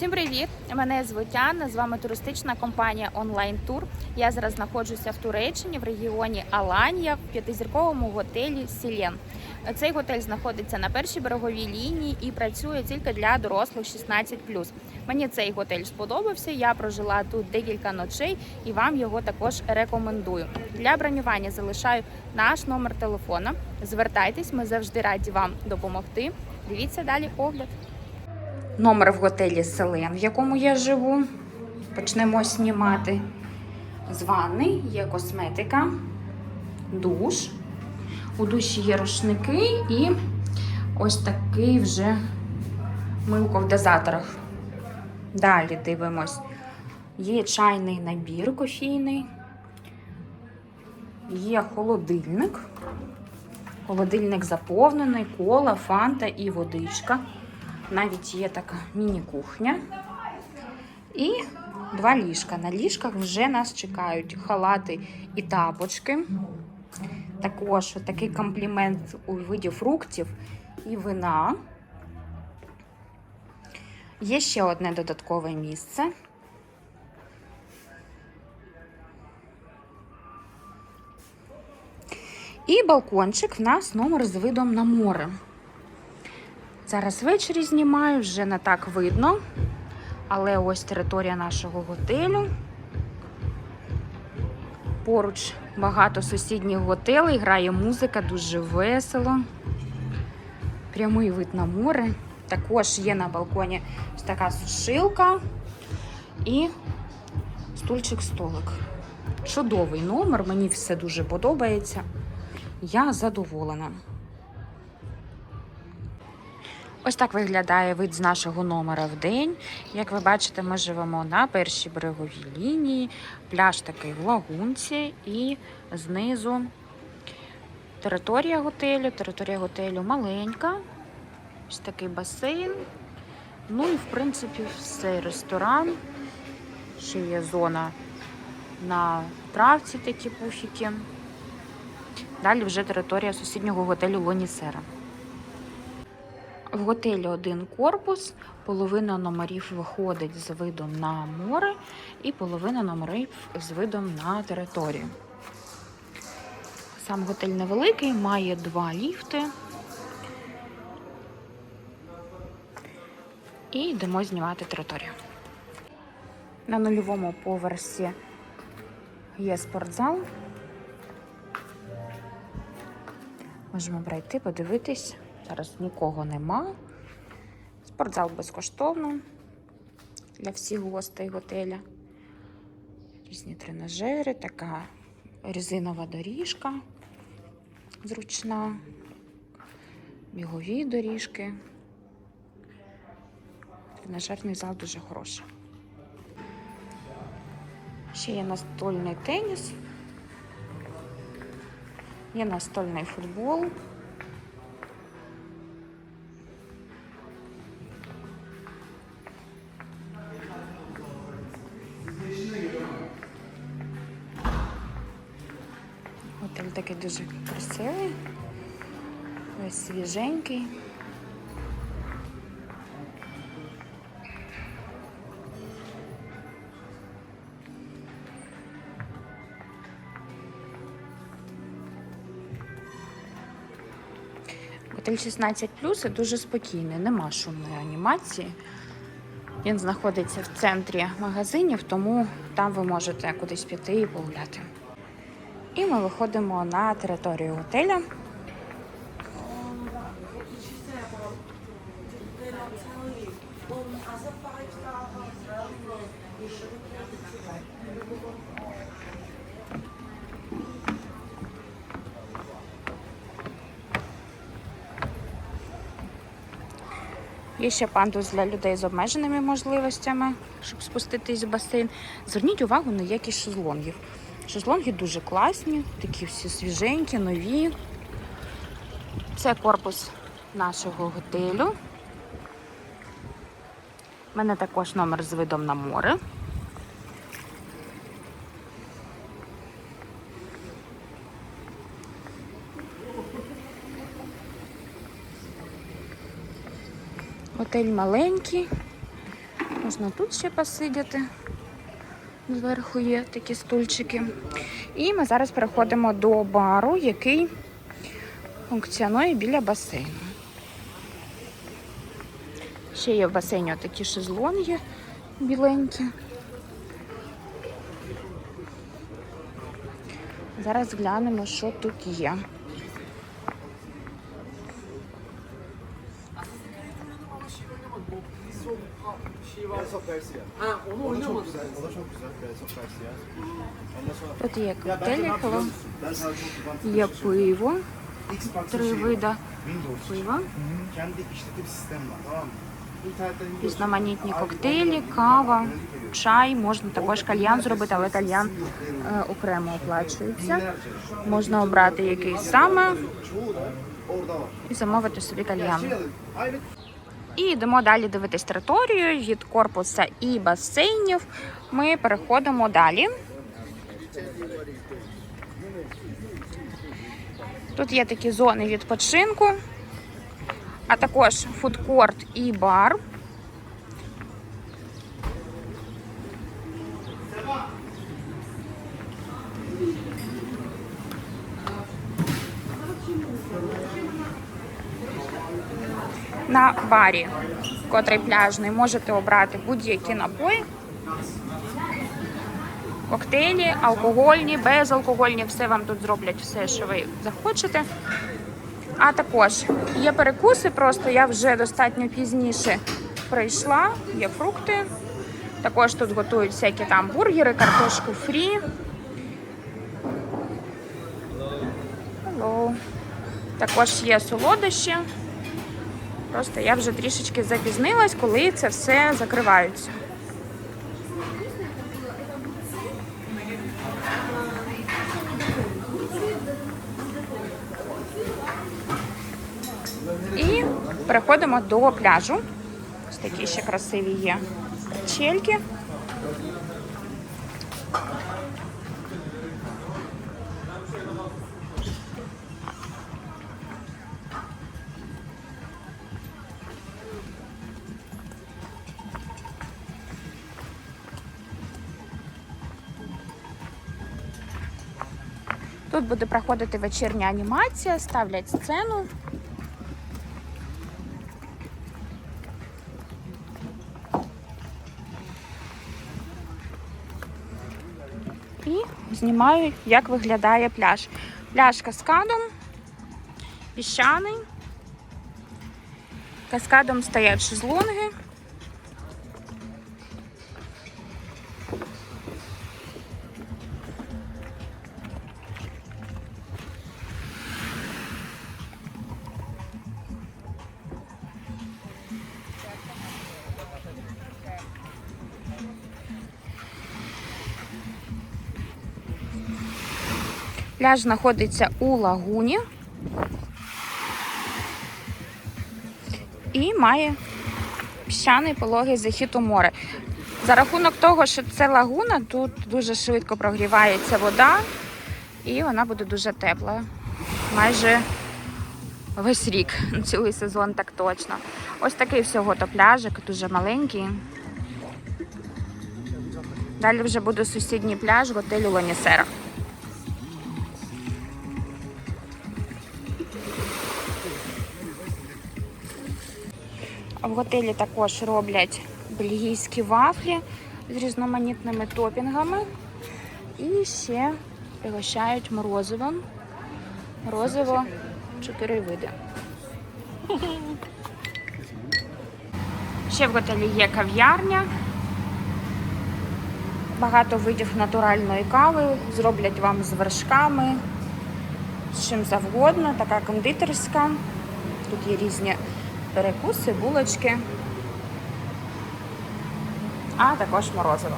Всім привіт! Мене звуть Анна, з вами туристична компанія Онлайн Тур. Я зараз знаходжуся в Туреччині в регіоні Аланія в п'ятизірковому готелі Сілен. Цей готель знаходиться на першій береговій лінії і працює тільки для дорослих 16+. Мені цей готель сподобався. Я прожила тут декілька ночей і вам його також рекомендую. Для бронювання залишаю наш номер телефона. Звертайтесь, ми завжди раді вам допомогти. Дивіться далі огляд. Номер в готелі Селен, в якому я живу. Почнемо знімати. З ванни є косметика, душ. У душі є рушники і ось такий вже милко в дозаторах. Далі дивимось. Є чайний набір кофійний, є холодильник. Холодильник заповнений, кола, фанта і водичка. Навіть є така міні-кухня. І два ліжка. На ліжках вже нас чекають халати і тапочки. Також такий комплімент у виді фруктів і вина. Є ще одне додаткове місце. І балкончик в нас номер з видом на море. Зараз ввечері знімаю, вже не так видно. Але ось територія нашого готелю. Поруч багато сусідніх готелей, грає музика, дуже весело. Прямий вид на море. Також є на балконі ось така сушилка і стульчик-столик. Чудовий номер, мені все дуже подобається. Я задоволена. Ось так виглядає вид з нашого номера в день. Як ви бачите, ми живемо на першій береговій лінії. Пляж такий в лагунці, і знизу територія готелю. Територія готелю маленька. Ось такий басейн. Ну і, в принципі, все. Ресторан. Ще є зона на травці такі пуфіки. Далі вже територія сусіднього готелю Лонісера. В готелі один корпус, половина номерів виходить з видом на море, і половина номерів з видом на територію. Сам готель невеликий, має два ліфти. І йдемо знімати територію. На нульовому поверсі є спортзал. Можемо пройти, подивитись. Зараз нікого нема. Спортзал безкоштовно для всіх гостей готеля. Різні тренажери, така резинова доріжка зручна, бігові доріжки. Тренажерний зал дуже хороший. Ще є настольний теніс, є настольний футбол. Готель такий дуже красивий, весь свіженький. Готель 16 і дуже спокійний, нема шумної анімації. Він знаходиться в центрі магазинів, тому там ви можете кудись піти і погуляти. І ми виходимо на територію готеля. Є ще пандус для людей з обмеженими можливостями, щоб спуститись в басейн. Зверніть увагу на якість шезлонгів. Шезлонги дуже класні, такі всі свіженькі, нові. Це корпус нашого готелю. У мене також номер з видом на море. Готель маленький, Можна тут ще посидіти. Зверху є такі стульчики. І ми зараз переходимо до бару, який функціонує біля басейну. Ще є в басейні такі шезлонги біленькі. Зараз глянемо, що тут є. O da çok güzel. Persiyen. Ondan sonra Тут є ya коктейлі, yapıyorum? Ben sana çok güzel. є пиво, три вида пива, Kendi işletim sistemi var tamam mı? Різноманітні коктейлі, кава, чай. Можна також кальян зробити, але кальян е, окремо оплачується. Можна обрати який саме da і замовити собі кальян. І йдемо далі дивитись територію від корпуса і басейнів. Ми переходимо далі. Тут є такі зони відпочинку, а також фудкорт і бар. На барі, котрий пляжний, можете обрати будь-які напої. Коктейлі, алкогольні, безалкогольні, все вам тут зроблять все, що ви захочете. А також є перекуси, просто я вже достатньо пізніше прийшла, є фрукти. Також тут готують всякі там бургери, картошку фрі. Hello. Також є солодощі. Просто я вже трішечки запізнилась, коли це все закривається. І переходимо до пляжу. Ось такі ще красиві є чельки. Буде проходити вечірня анімація, ставлять сцену. І знімаю, як виглядає пляж. Пляж каскадом, піщаний. Каскадом стоять шезлонги. Пляж знаходиться у лагуні і має піщаний пологий захід у море. За рахунок того, що це лагуна, тут дуже швидко прогрівається вода і вона буде дуже тепла. Майже весь рік, цілий сезон так точно. Ось такий всього то пляжик, дуже маленький. Далі вже буде сусідній пляж готелю Ланісера. В готелі також роблять бельгійські вафлі з різноманітними топінгами. І ще пригощають морозивом. Морозиво чотири види. Ще в готелі є кав'ярня. Багато видів натуральної кави. Зроблять вам з вершками, з чим завгодно, така кондитерська. Тут є різні перекуси, булочки, а також морозиво.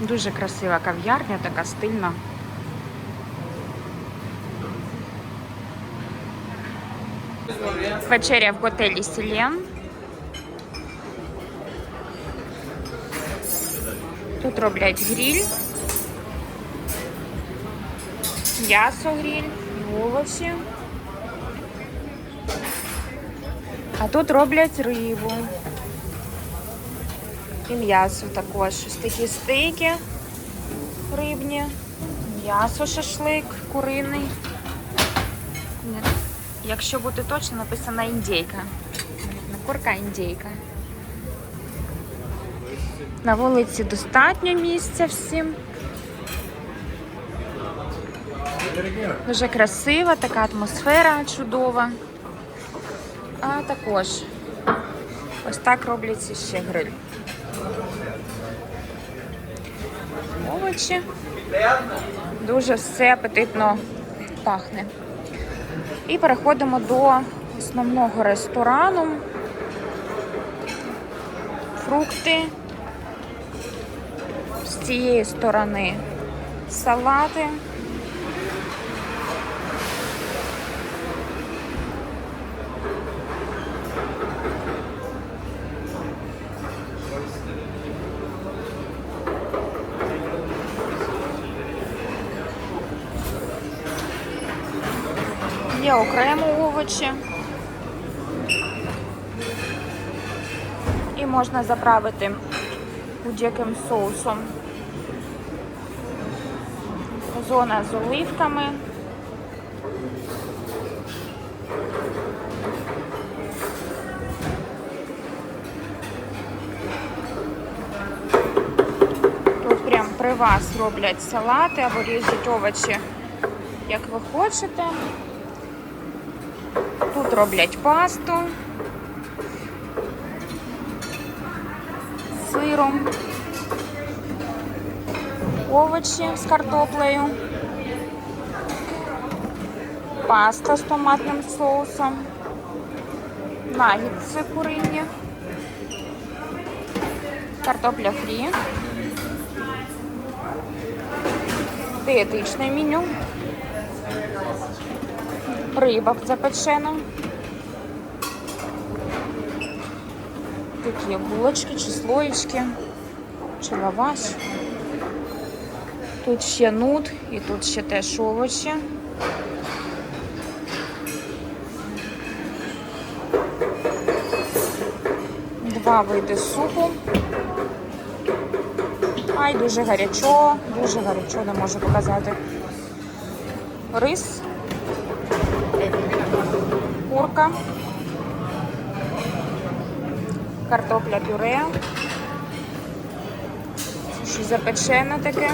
Дуже красива кав'ярня, така стильна. Вечеря в готелі Сілен. Тут роблять гриль. М'ясо гриль, овочі. А тут роблять рибу. І м'ясо також. Ось такі стейки рибні. М'ясо, шашлик, куриний. Якщо бути точно, написано індейка. Не курка, а індейка. На вулиці достатньо місця всім. Дуже красива, така атмосфера чудова. А також ось так робляться ще гриль. Овочі. Дуже все апетитно пахне. І переходимо до основного ресторану. Фрукти. З цієї сторони салати. Є окремо овочі. І можна заправити будь-яким соусом. Зона з оливками. Тут прям при вас роблять салати або ріжуть овочі, як ви хочете. Тут роблять пасту з сиром, овочі з картоплею, паста з томатним соусом, нагідси курині, картопля фрі, диетичне меню. Риба запечена. Тут є булочки чи слоєчки, чи лаваш. Тут ще нут і тут ще теж овочі. Два види супу. Ай, дуже гарячо, дуже гарячо, не можу показати. Рис курка, картопля пюре, ще запечене таке,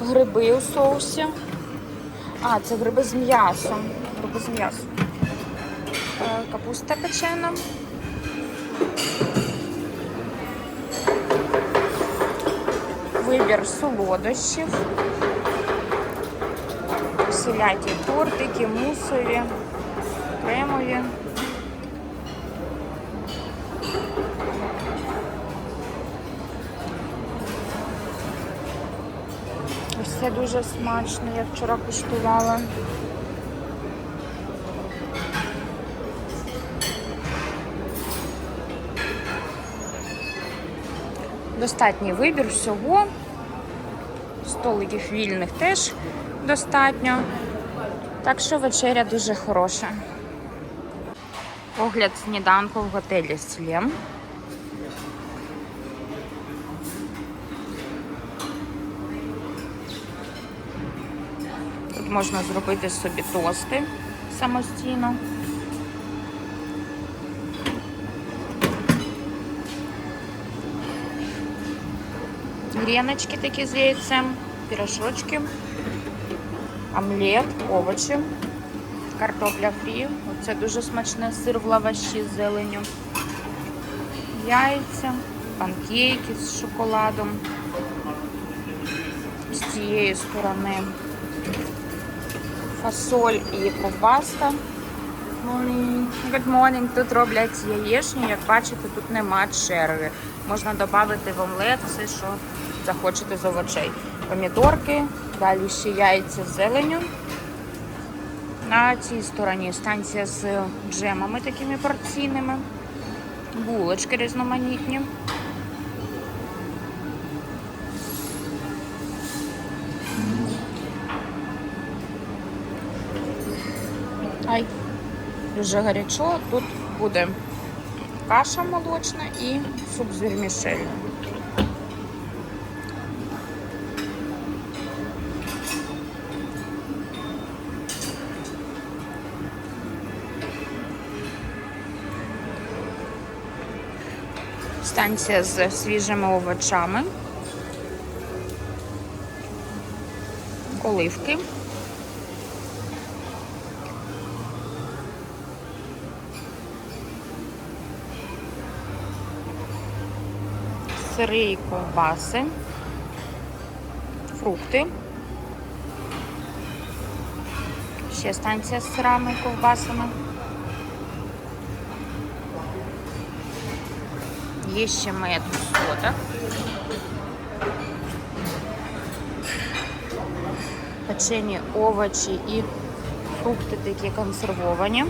гриби у соусі. А, це гриби з м'ясом. Гриби з м'ясом. Е, Капуста печена. Вибір солодощів всілякі тортики, мусові, кремові. Це дуже смачно, я вчора куштувала. Достатній вибір всього. Столиків вільних теж достатньо. Так що вечеря дуже хороша. Огляд сніданку в готелі Слєм. Тут можна зробити собі тости самостійно. Гріночки такі з яйцем, пірожочки омлет, овочі, картопля фрі. Оце дуже смачне сир в лаваші з зеленю. Яйця, панкейки з шоколадом. З цієї сторони фасоль і ковбаска. Good morning. Тут роблять яєчню, як бачите, тут нема черви. Можна додати в омлет все, що захочете з овочей. Помідорки, далі ще яйця з зеленю. На цій стороні станція з джемами такими порційними, булочки різноманітні. Ай. дуже гарячо. Тут буде каша молочна і суп з вермішелью. Станція з свіжими овочами. Оливки. Сири і ковбаси. Фрукти. Ще станція з сирами і ковбасами. Є ще мед у сотах. Печені овочі і фрукти такі консервовані.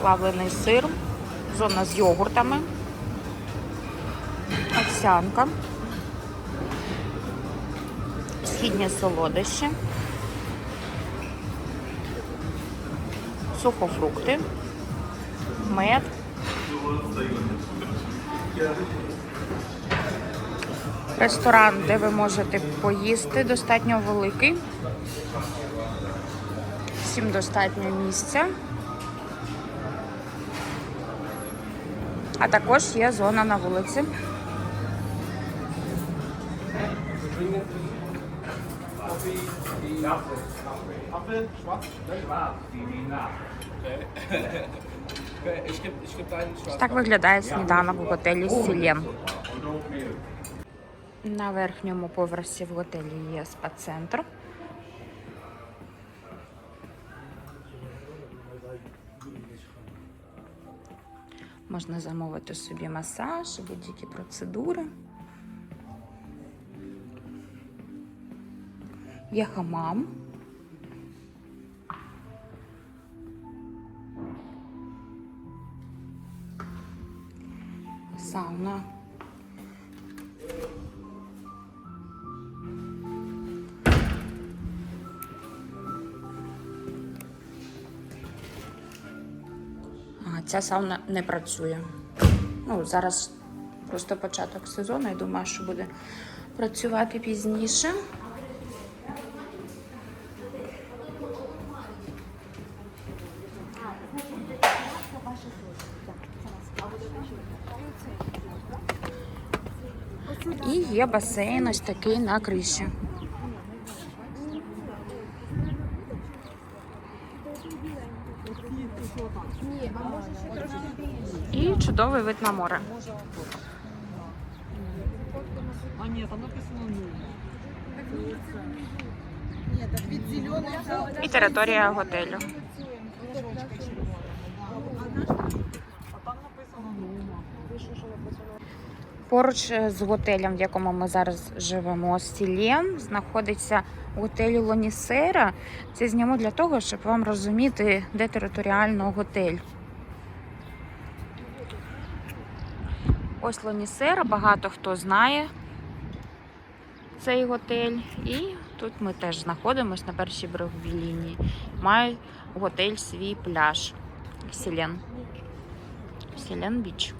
Плавлений сир, зона з йогуртами, овсянка, східні солодощі, сухофрукти, мед. Ресторан, де ви можете поїсти, достатньо великий. Всім достатньо місця. А також є зона на вулиці. Так виглядає сніданок в готелі Сілєм. На верхньому поверсі в готелі є спа-центр. Можна замовити собі масаж, будь-які процедури. Є хамам. Сауна. А, ця сауна не працює. Ну, зараз просто початок сезону, я думаю, що буде працювати пізніше. І є басейн ось такий на криші. І чудовий вид на море. І територія готелю. А там написано нуль. Поруч е, з готелем, в якому ми зараз живемо, Сілєн, знаходиться готель Лонісера. Це зніму для того, щоб вам розуміти, де територіально готель. Ось Лонісера, багато хто знає цей готель. І тут ми теж знаходимося на першій береговій лінії. Має готель свій пляж. Сілен. Сілен Біч.